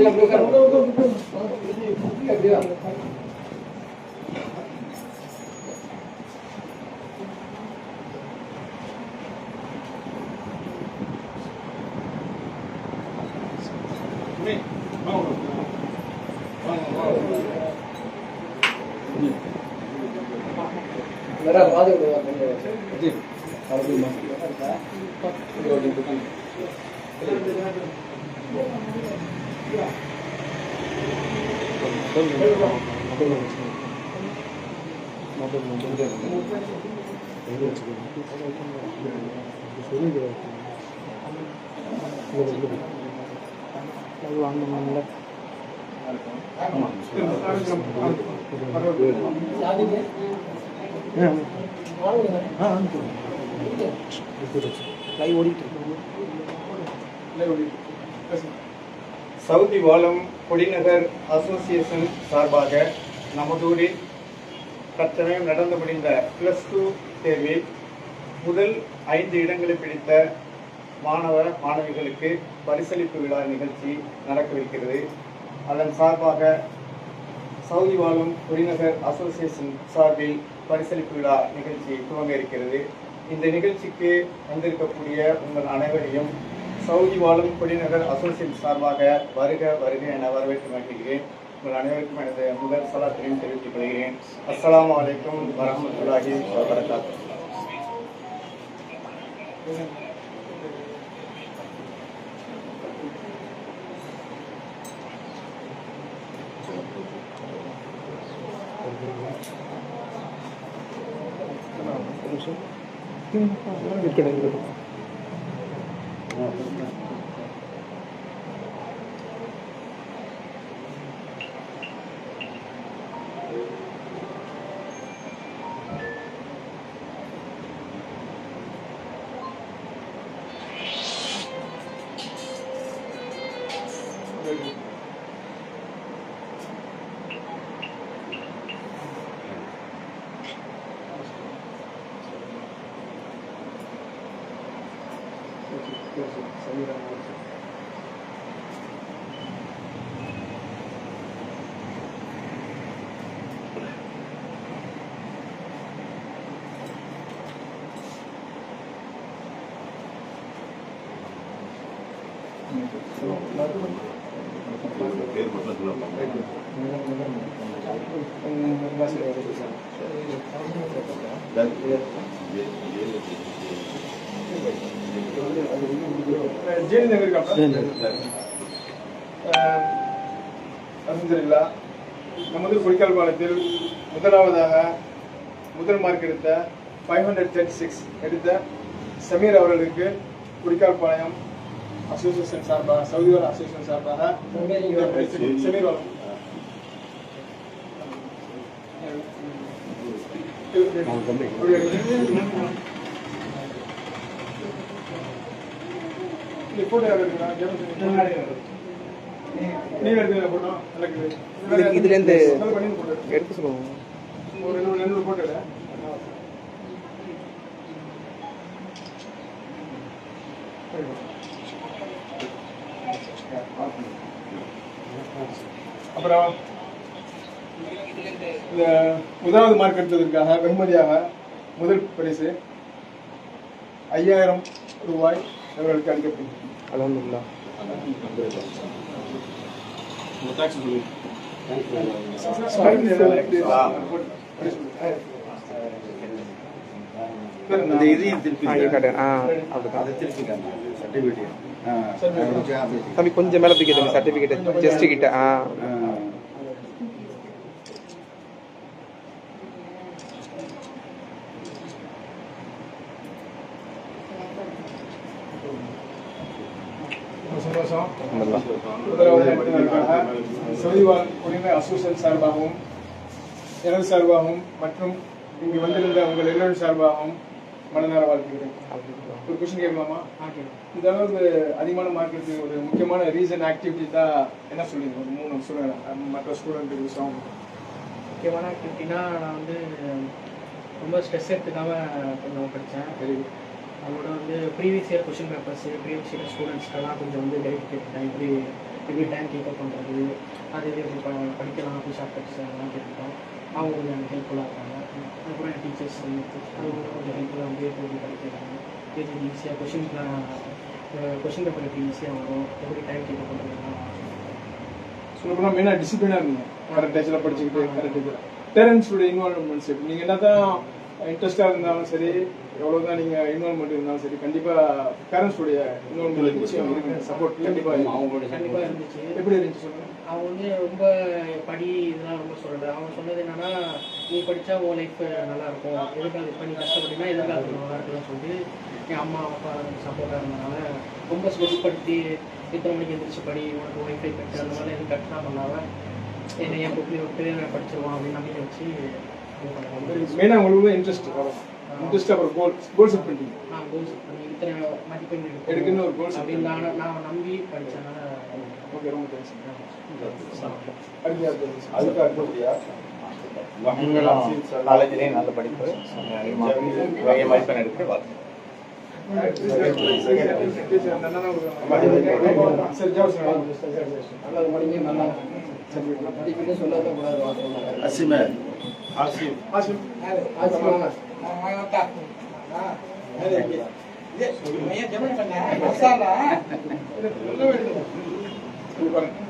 Non, non, non, non, non, non, வாங்கணும்ல live ஓடிட்டு இருக்கு லைவ் ஓடிட்டு சவுதி வாழும் குடிநகர் அசோசியேஷன் சார்பாக நமதூரில் தற்சமயம் நடந்து முடிந்த பிளஸ் டூ தேர்வில் முதல் ஐந்து இடங்களை பிடித்த மாணவ மாணவிகளுக்கு பரிசளிப்பு விழா நிகழ்ச்சி நடக்கவிருக்கிறது. அதன் சார்பாக சவுதி வாழும் குடிநகர் அசோசியேஷன் சார்பில் பரிசளிப்பு விழா நிகழ்ச்சி துவங்க இருக்கிறது. இந்த நிகழ்ச்சிக்கு வந்திருக்கக்கூடிய உங்கள் அனைவரையும் சவுதி வாழும் குடிநகர் அசோசியேஷன் சார்பாக வருக வருக என வரவேற்று மகிழ்கிறேன் உங்கள் அனைவருக்கும் எனது முதல் சலாத்தினையும் தெரிவித்துக் கொள்கிறேன் அஸ்ஸலாமு Gracias. その落語 அலமதுல்லா நமது குறிக்கல் பாலத்தில் முதலாவதாக முதல் மார்க் எடுத்த ஃபைவ் ஹண்ட்ரட் தேர்ட்டி சிக்ஸ் எடுத்த சமீர் அவர்களுக்கு குறிக்கால் பாளையம் அசோசியேஷன் சார்பாக சவுதி வார அசோசியேஷன் சார்பாக சமீர் வாரம் இந்த போட்டோ? நீங்க எடுத்தீங்களா போட்டோ எனக்கு இதுல- இருந்து. எடுத்து சொல்லுவோம் ஒரு ரெண்டு ரெண்டு மூணு போட்டோ எடு. அப்புறம் இந்த முதலாவது மார்க் எடுத்ததற்காக வெகுமதியாக முதல் பரிசு ஐயாயிரம் ரூபாய் இவர்களுக்கு அளிக்கப்படும் அலமதுல்லா. இந்த இது ஆ இங்க காட்டு ஆ. அப்படிதான் தம்பி கொஞ்சம் மேல தூக்கி தம்பி சர்டிபிகேட் ஜஸ்ட் கிட்ட. ஆ. சந்தோஷம். எடுத்ததற்காக சவுதிவால் குடிமை அசோசியேஷன் சார்பாகவும் எனது சார்பாகவும் மற்றும் இங்கு வந்திருந்த உங்கள் எல்லோரும் சார்பாகவும் மனதார வாழ்த்துகிறேன். ஒரு கொஸ்டின் கேட்கலாமா? இந்த அளவுக்கு அதிகமான மார்க் எடுத்து ஒரு முக்கியமான ரீசன் ஆக்டிவிட்டி தான் என்ன சொல்லுங்க ஒரு மூணு ஸ்டூடெண்ட் மற்ற ஸ்டூடெண்ட் விஷயம் முக்கியமான ஆக்டிவிட்டினா நான் வந்து ரொம்ப ஸ்ட்ரெஸ் எடுத்துக்காம கொஞ்சம் படித்தேன் அவங்களோட அதோட வந்து previous year question papers previous year ஸ்டூடெண்ட்ஸ்க்கெல்லாம் கொஞ்சம் வந்து கைட் கேட்டுட்டேன். இப்படி எப்படி டைம் கீப்பப் பண்ணுறது அது இது எப்படி படிக்கலாம் அப்படி ஷார்ட்கட்ஸ் அதெல்லாம் கேட்டுட்டோம். அவங்க கொஞ்சம் எனக்கு ஹெல்ப்ஃபுல்லாக இருக்காங்க. அதுக்கப்புறம் என் டீச்சர்ஸ் அது கொஞ்சம் ஹெல்ப்ஃபுல்லாக வந்து எப்படி படிக்கிறாங்க எப்படி ஈஸியாக கொஷின் கொஷின் பேப்பர் எப்படி ஈஸியாக வரும். எப்படி டைம் கீப்பப் பண்ணுறதுலாம் சொல்லப்போனால் மெயினாக டிசிப்ளினாக இருந்தீங்க. கரெக்ட் டேஜில் படிச்சுக்கிட்டு கரெக்ட் டேஜில் பேரண்ட்ஸோட இன்வால்மெண்ட்ஸ் எப்படி? நீங்கள் என்ன தான் இன்ட்ரெஸ்டாக இருந்தாலும் சரி எவ்வளோ தான் நீங்கள் இன்வால்மெண்ட் இருந்தாலும் சரி கண்டிப்பாக பேரண்ட்ஸோடைய இன்வால்மெண்ட் நிச்சயம் இருக்கு. சப்போர்ட் கண்டிப்பாக கண்டிப்பாக இருந்துச்சு. எப்படி இருந்துச்சு சொல்லுங்கள் அவங்க வந்து ரொம்ப படி இதெல்லாம் ரொம்ப சொல்லல அவங்க சொன்னது என்னன்னா நீ படிச்சா உன் லைஃப் நல்லா இருக்கும் எதிர்காலம் இப்போ நீ கஷ்டப்பட்டீங்கன்னா எதிர்காலத்தில் நல்லா இருக்கும்னு சொல்லிட்டு என் அம்மா அப்பா சப்போர்ட்டாக இருந்தனால ரொம்ப ஸ்ட்ரெஸ் படுத்தி இத்தனை மணிக்கு எந்திரிச்சு படி உனக்கு ஒய்ஃபை கட்டு அந்த மாதிரி எதுவும் கட்டலாம் பண்ணாம என்னை என் புக்லேயே விட்டு நான் படிச்சிருவான் அப்படின்னு நம்பிக்கை வச்சு மெயினாக உங்களுக்கு இன்ட்ரெஸ்ட் வரும் இன்ட்ரெஸ்ட் அப்புறம் கோல் கோல் செட் பண்ணிட்டீங்க. நான் கோல்ஸ் பண்ணி இத்தனை மதிப்பெண் எடுக்கணும்னு ஒரு set அப்படின்னு நான் நான் நம்பி படித்தனால ஓகே ரொம்ப தேங்க்ஸ்? அதுக்கு அடுத்தபடியா காலேஜ்லேயும் நல்ல படிப்பு. நிறைய மதிப்பெண் எடுக்கிற வாழ்க்கை அசிமே ஆசிம் ஆசிம் அங்கே இருக்கிறா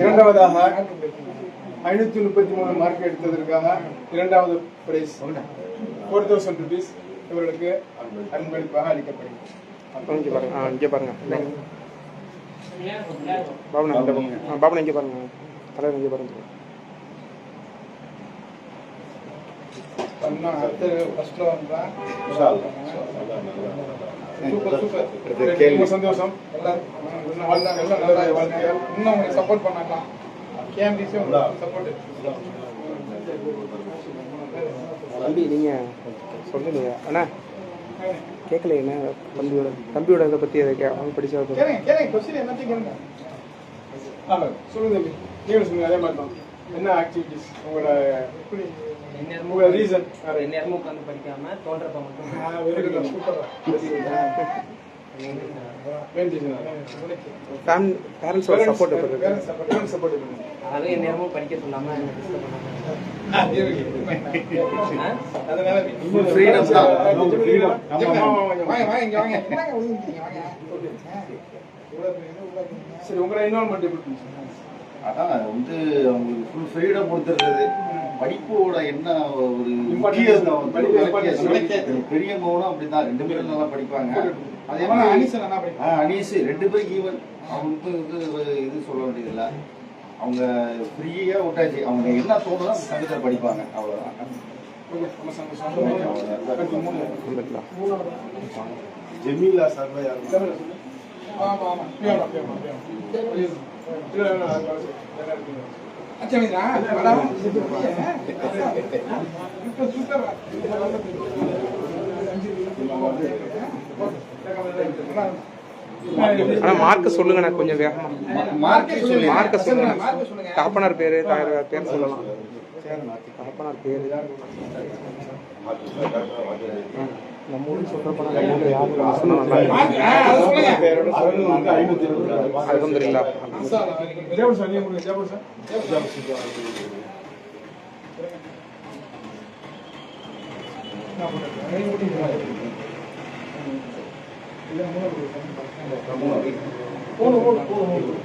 இரண்டாவதாக ஐநூத்தி முப்பத்தி மூணு மார்க் எடுத்ததற்காக இரண்டாவது பிரைஸ் ஃபோர் தௌசண்ட் ருபீஸ் இவர்களுக்கு அன்பளிப்பாக அளிக்கப்படுகிறது. இங்கே பாருங்க. ஆ இங்கே பாருங்க. பாபுண்ணா இந்த. ஆ பாபுண்ணா இங்கே பாருங்க. தலைவர் இங்கே பாருங்க. அண்ணா அடுத்த ஃபர்ஸ்ட்ல வந்தா விஷால் சூப்பர் சூப்பர் அடுத்த கேள்வி. ரொம்ப சந்தோஷம். எல்லாரும் இன்னும் வாழ்நாள் எல்லாம் நல்ல வாழ்க்கையால் இன்னும் உங்களுக்கு சப்போர்ட் கேஎம்டிசி உங்களுக்கு சப்போர்ட் தம்பி நீங்கள் சொல்லுங்க. அண்ணா கேட்கலைண்ணே தம்பியோட தம்பியோட இதை பற்றி அதை கே அவன் படிச்சா சொல்லுங்க தம்பி. நீங்க சொல்லுங்க அதே மாதிரி தான். என்ன ஆக்டிவிட்டிஸ் உங்களோட நேரமும் உட்காந்து படிக்காம தோன்றப்ப மட்டும். வெரி குட் சூப்பர் ஃபேமிலி பேரண்ட்ஸோட சப்போர்ட் பேரண்ட்ஸ் சப்போர்ட் அதாவது என் நேரமும் படிக்க சொல்லாம சரி உங்களோட இன்வால்மெண்ட் எப்படி அதான் வந்து அவங்களுக்கு ஃபுல் ஃப்ரீடம் கொடுத்துருக்குது படிப்போட என்ன ஒரு. பெரியவங்களும் அப்படிதான் ரெண்டு பேரும் நல்லா படிப்பாங்க. அதே மாதிரி? ஆ, அனீஸ் ரெண்டு பேரும் ஈவன் அவங்களுக்கு இது இது சொல்ல வேண்டியதில்லை. அவங்க ஃப்ரீயாக விட்டாச்சு. அவங்க என்ன தோணுதோ சங்கத்தில் படிப்பாங்க. அவ்வளோதான் ஜெமீலா சார்பா இருக்கு. அச்சமிதா? மேடம் சூப்பர் சூப்பர் ஆனால் மார்க்கு சொல்லுங்கண்ணா கொஞ்சம் வேகமாக மார்க்கே சொல்லி மார்க்கை சொல்லுங்க. மார்க்க சொல்லுங்க. தகப்பனார் பேர் தாயார் பேர் சொல்லலாம். தகப்பனார் பேர். நம்ம ஊருக்கு சொல்கிறப்ப நம்ம ஊரில் யாரும் சொன்னால் நல்லா மார்க், ஆ, அதை சொல்லுங்க. இருக்கும் அலமதுல்லா சார், ஜெபர் சார், நீங்க கொடுங்க, ஜெபர் சார். நான் போட்டுக்கிறேன். நீங்க கொடுங்க. இல்ல, மூணு கொடுங்க. மூணு, மூணு, மூணு, மூணு.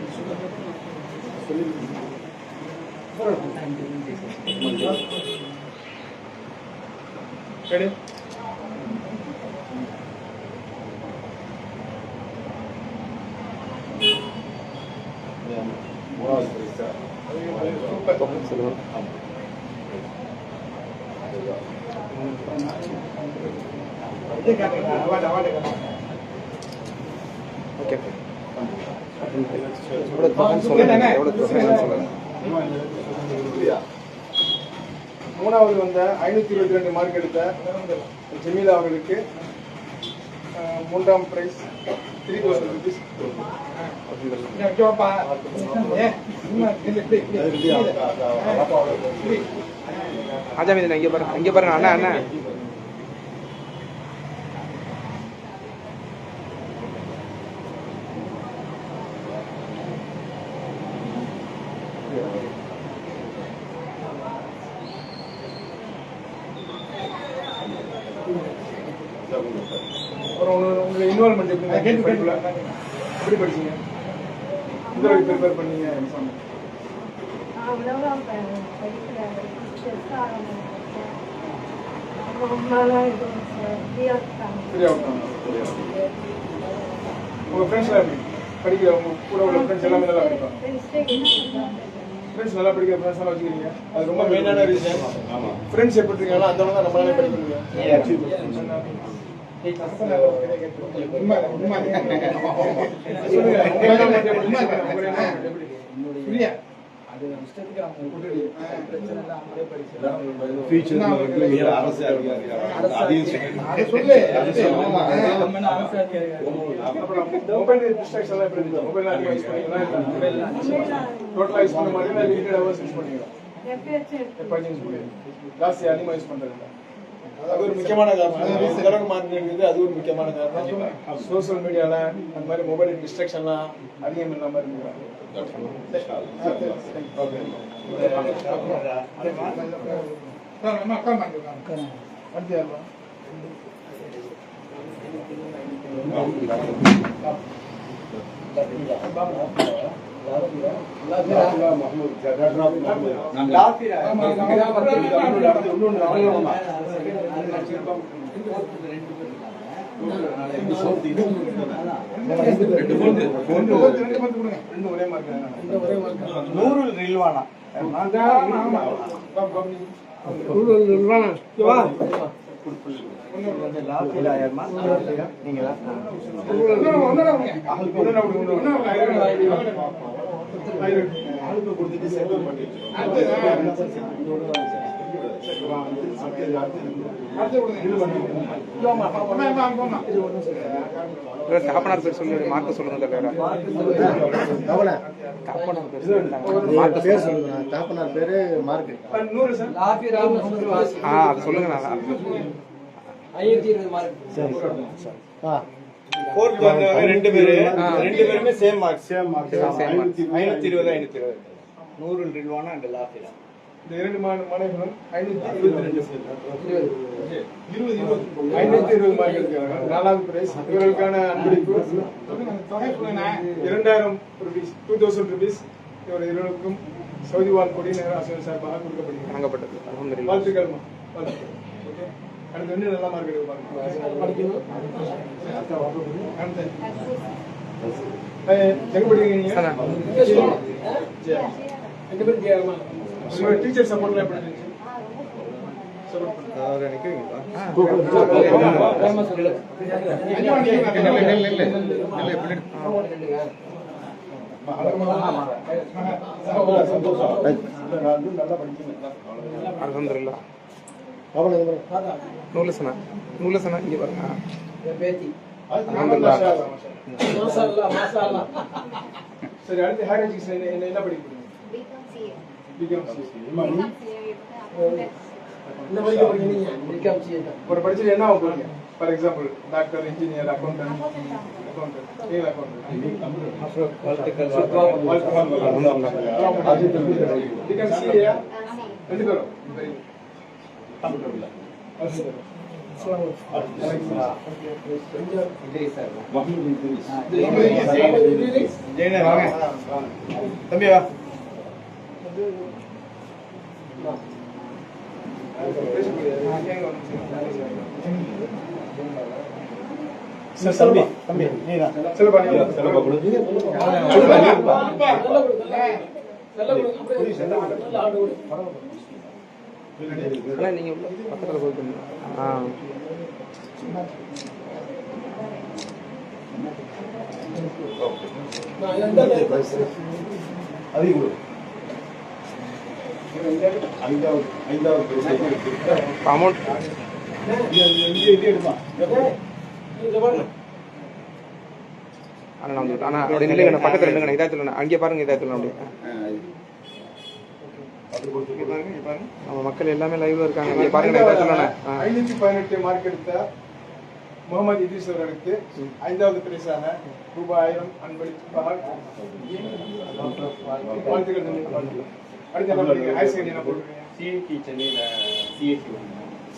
Ready? சூப்பர். சொல்லுங்கள் இது காட்டுங்க, award, award காட்டுங்க. ஓகே ஓகே எவ்வளோ தொகைன்னு சொல்லுங்க எவ்வளோ தொகைன்னு சொல்லுங்க மூணாவது வந்த ஐநூற்றி இருபத்தி ரெண்டு மார்க் எடுத்த ஜெமீலா அவர்களுக்கு மூன்றாம் பிரைஸ் த்ரீ தௌசண்ட் ருபீஸ் ஆஜாமீதி இங்கே பாருங்க இங்கே பாருங்க அண்ணா அண்ணா அப்புறம் உங்க- உங்க இன்வால்மெண்ட் எப்படி படிச்சீங்க? இந்த அளவுக்கு ப்ரிப்பேர் பண்ணீங்க எக்ஸாம் அவ்வளவா படிக்கல. உங்க ஃப்ரெண்ட்ஸ்லாம் எப்படி? படிக்கிற உங்க கூட உள்ள ஃப்ரெண்ட்ஸ் எல்லாமே நல்லா படிப்பாங்க. ஃப்ரெண்ட்ஸ் நல்லா படிக்கிற ஃப்ரெண்ட்ஸ் எல்லாம் வச்சுக்கிறீங்க. அது ரொம்ப மெயினான ரீசன் ஃப்ரெண்ட்ஸ் எப்படி இருக்காங்களோ அந்த அளவுக்கு தான் நம்மளால படிக்க முடியும் ஆ use பண்ண பண்ணுவீங்க. ஜாஸ்தி அதிகமா use பண்றது. அது ஒரு முக்கியமான காரணம். இந்த அளவுக்கு மார்க் இருக்குது அது ஒரு முக்கியமான காரணம். சோசியல் மீடியால அந்த மாதிரி மொபைல் டிஸ்ட்ராக்ஷன்லாம் அதிகம் இல்லாம இருக்கிறாங்க யாருப்பா? நூறு நில்வானா நூறு நில்வானா ரில்வானா காப்பனார் பேர் சொல்லி மார்க்க சொல்லுங்க. வேற காப்பனார் பேர் சொல்லுங்க மார்க்க பேர் சொல்லுங்க. சார் ஆ அது சொல்லுங்க நான் ஆ. ஃபோர்த் வந்தவங்க ரெண்டு பேரு ஆ. ரெண்டு பேருமே same mark same mark Same mark. ஐநூத்தி இருபது ஐநூத்தி இருபது நூறு ரில்வானா அண்ட் லாஃபிலா இந்த இரண்டு மா- மாணவர்களும் ஐநூத்தி இருபத்தி ரெண்டு இருபது இருபது. ஐநூத்தி இருபது மார்க் எடுக்கிறாங்க நாலாவது பிரைஸ் இவர்களுக்கான அன்பளிப்பு. இரண்டாயிரம் ருபீஸ் டூ தௌசண்ட் ருபீஸ் இவர் இருவருக்கும் சவுதி வாழ் கொடிநகர ஆசிரியர் சார்பாக கொடுக்கப்படுகிறது வழங்கப்பட்டது அல்ஹம்துலில்லாஹ் வாழ்த்துக்கள்மா. வாழ்த்துக்கள். ஓகே அடுத்து வந்து நல்ல மார்க் படிக்கணும் எங்க படிக்கிறீங்க. ஜெயா. உங்களோட டீச்சர் சப்போர்ட்லாம் எப்படி இருந்துச்சு சப்போர்ட் அவரை நிற்கிறீங்களா அல்ஹம்துலில்லாஹ் அவனை நூலசனா நூலசனா இங்கே பாருங்க. மாஷா அல்லாஹ், மாஷா அல்லாஹ். சரி அடுத்து எஜுகேஷன் என்ன என்ன- என்ன படிக்க போறீங்க? பிகாம் ஒரு படிச்சுட்டு என்ன ஆக போறீங்க for example doctor engineer accountant accountant நீங்க அக்கௌண்டன்ட் பிகாம் சிஏ ரெண்டு பேரும். தம்பி வா சார் தம்பி தம்பி நீதான் செல்லுப்பா, நீங்க. செலவு கொடு. அண்ணா நீங்கள் உள்ள பக்கத்தில் போயிட்டு ஆ அமௌண்ட் அண்ணா நான் வந்து அண்ணா அப்படி நில்லுங்க பக்கத்தில் நில்லுங்க இதாயத்தில் அங்கே பாருங்க இதாயத்தில் அப்படியே இங்க பாருங்க இங்க பாருங்க நம்ம மக்கள் எல்லாமே லைவ்ல இருக்காங்க பாருங்க ஐநூத்தி பதினெட்டு மார்க் எடுத்த முகமது இதீஸ் அவர்களுக்கு ஐந்தாவது பரிசாக ரூபாய் ஆயிரம் அன்பளிப்பாக வாழ்த்துக்கள் வாழ்த்துக்கள். அடுத்து என்ன ஹையர் செகண்டரி என்ன போட்டுருக்கீங்க சென்னையில் சிஎஸ்சி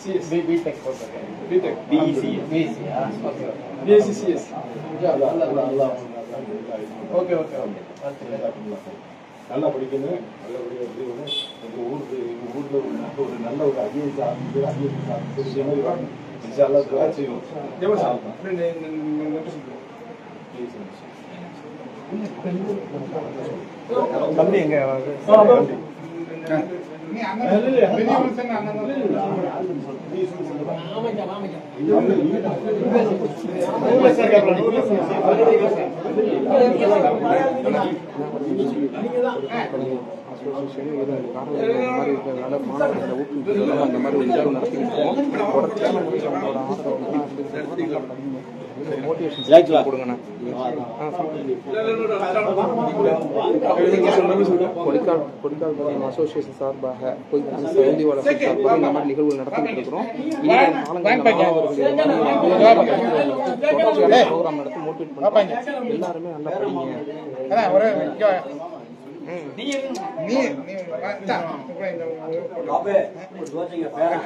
சிஎஸ் பிடெக் போட்டிருக்கேன் BTech BEC BSc BSc CS okay okay okay நல்லா படிக்கணும். நல்லபடியாக படிக்கணும் எங்கள் ஊருக்கு எங்கள் ஊரில் ஒரு நல்ல ஒரு நல்ல ஒரு ஐஏஎஸ் ஆஃபீஸர் ஐஏஎஸ் ஆஃபீஸர் இதே மாதிரி வரணும் இன்ஷால்லா துவா செய்வோம். தம்பி எங்க? ஊக்குவிக்கிறதுனால அந்த மாதிரி ஒரு நிகழ்வு நடத்திட்டு இருக்கோம் மோட்டிவேஷன் கொடுங்கண்ணா. கொடிக்கால் கொடிக்கால் பாளையம் அசோசியேஷன் சார்பாக சவுதி வளர்ச்சி சார்பாக இந்த மாதிரி நிகழ்வுகள் நடத்திட்டு இருக்கிறோம். ப்ரோக்ராம் நடத்தி மோட்டிவேட் பண்ணுறாங்க எல்லாருமே நல்லா படிங்க.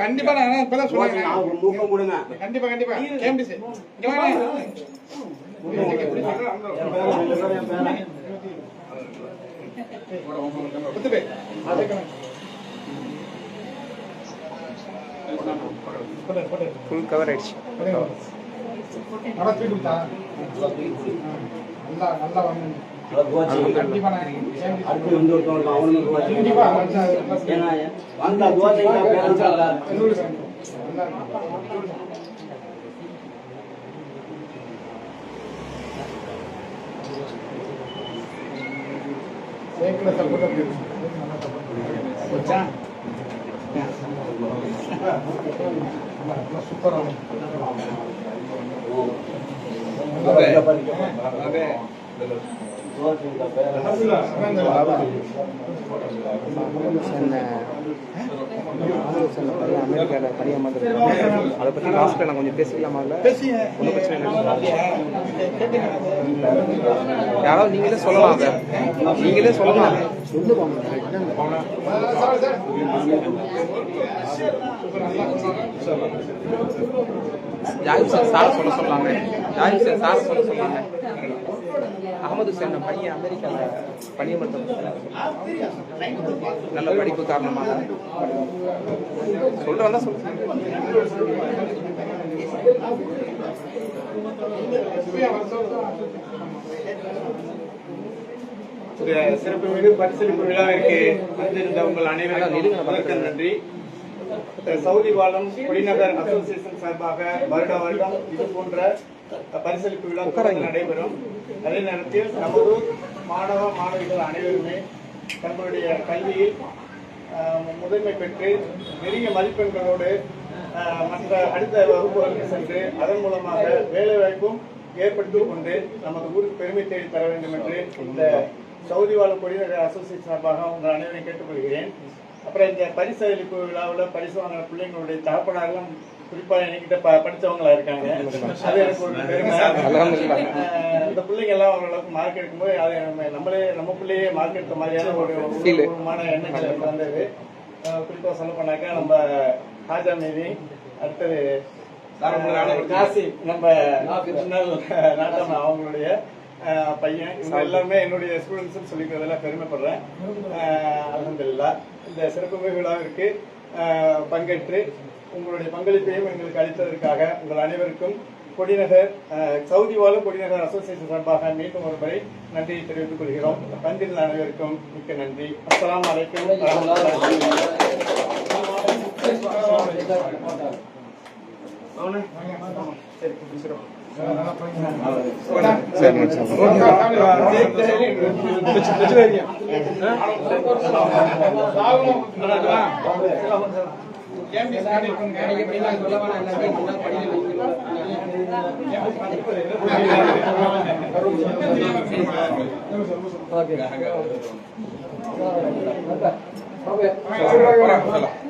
கண்டிப்பா. நான் இப்பதான் சொன்னேன் கண்டிப்பா கண்டிப்பா கேம்பிஸ் ஃபுல் கவர் ஆயிடுச்சு நல்லா கொடுத்தா நல்லா நல்லா வரணும் கண்டிப்பா நான் கண்டிப்பா எல்லோரும் சேர்ந்து. நல்லா சைக்கிள் சப்போர்ட் அப்படி அமெரிக்காவில் பணியாமல் அதை பற்றி லாஸ்ட்டில் நான் கொஞ்சம் பேசிக்கலாமா இல்லை ஒன்றும் பிரச்சனை இல்லை யாராவது நீங்களே சொல்லலாம் அதை நீங்களே சொல்லலாம் ஜாகிர் சார் சார் சொல்ல சொல்லாங்க ஜாகிர் சார் சார் சொல்ல சொல்லாங்க அகமது ஹுசேன் பையன் அமெரிக்காவில் பணியமர்த்தம் நல்ல படிப்பு காரணமாக. சொல்லுங்க இந்த சிறப்பு மிகு பரிசளிப்பு விழாவிற்கு வந்திருந்த உங்கள் அனைவருக்கும் நன்றி. சவுதி வாழும் குடிநகர் அசோசியேஷன் சார்பாக வருட வருடம் இது போன்ற பரிசளிப்பு விழா நடைபெறும். அதே நேரத்தில் நமது மாணவ மாணவிகள் அனைவருமே தங்களுடைய கல்வியில் முதன்மை பெற்று நெருங்கிய மதிப்பெண்களோடு மற்ற அடுத்த வகுப்புகளுக்கு சென்று அதன் மூலமாக வேலைவாய்ப்பும் ஏற்படுத்திக் கொண்டு நமது ஊருக்கு பெருமை தேடி தர வேண்டும் என்று இந்த சவுதி வாழும் குடிநகர் அசோசியேஷன் சார்பாக உங்கள் அனைவரையும் கேட்டுக்கொள்கிறேன். அப்புறம் இந்த பரிசு அளிப்பு விழாவில் பரிசு வாங்கின பிள்ளைங்களுடைய தகப்பனாரெல்லாம் குறிப்பா என்கிட்ட ப- படிச்சவங்களா இருக்காங்க. அது எனக்கு ஒரு இந்த பிள்ளைங்க எல்லாம் ஓரளவுக்கு மார்க் எடுக்கும்போது அதை நம்ம நம்மளே நம்ம பிள்ளையே மார்க் எடுத்த மாதிரியான ஒரு. உருவமான எண்ணங்கள் எனக்கு வந்தது. ஆஹ் குறிப்பா சொல்ல போனாக்கா நம்ம ஹாஜா மீதி அடுத்தது காசி நம்ம நாட்டம் அவங்களுடைய பையன் இவங்க எல்லாருமே என்னுடைய ஸ்டூடெண்ட்ஸ் சொல்லிக்கிறதுல பெருமைப்படுறேன். அலமதுல்லா இந்த சிறப்பு விழாவிற்கு பங்கேற்று உங்களுடைய பங்களிப்பையும் எங்களுக்கு அளித்ததற்காக உங்கள் அனைவருக்கும் கொடிநகர் சவுதி வாழும் கொடிநகர் அசோசியேஷன் சார்பாக மீண்டும் ஒரு முறை நன்றியை தெரிவித்துக் கொள்கிறோம். வந்திருந்த அனைவருக்கும் மிக்க நன்றி. அஸ்ஸலாமு அலைக்கும் வரஹ்மத்துல்லாஹி வபரகாத்துஹு. அவனே? சரி. ஓகே